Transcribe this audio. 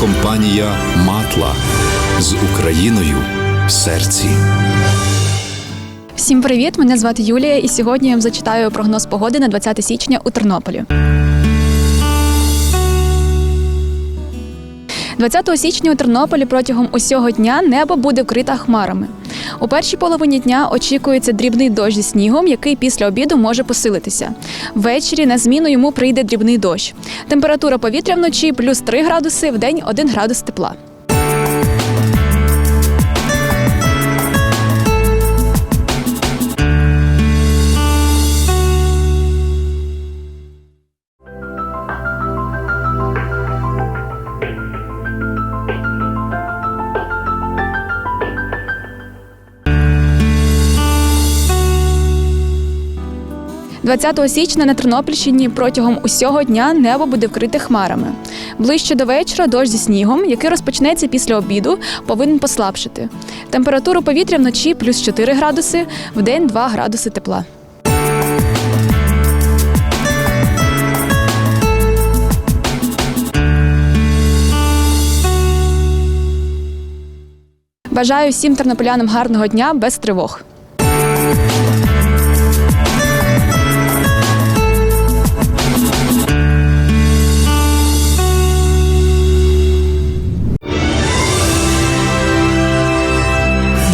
компанія Матла з Україною в серці. Всім привіт! Мене звати Юлія, і сьогодні я вам зачитаю прогноз погоди на 20 січня у Тернополі. 20 січня у Тернополі протягом усього дня небо буде вкрите хмарами. У першій половині дня очікується дрібний дощ зі снігом, який після обіду може посилитися. Ввечері на зміну йому прийде дрібний дощ. Температура повітря вночі плюс 3 градуси, в день 1 градус тепла. – 20 січня на Тернопільщині протягом усього дня небо буде вкрите хмарами. Ближче до вечора дощ зі снігом, який розпочнеться після обіду, повинен послабшити. Температура повітря вночі плюс 4 градуси, в день 2 градуси тепла. Бажаю всім тернополянам гарного дня без тривог.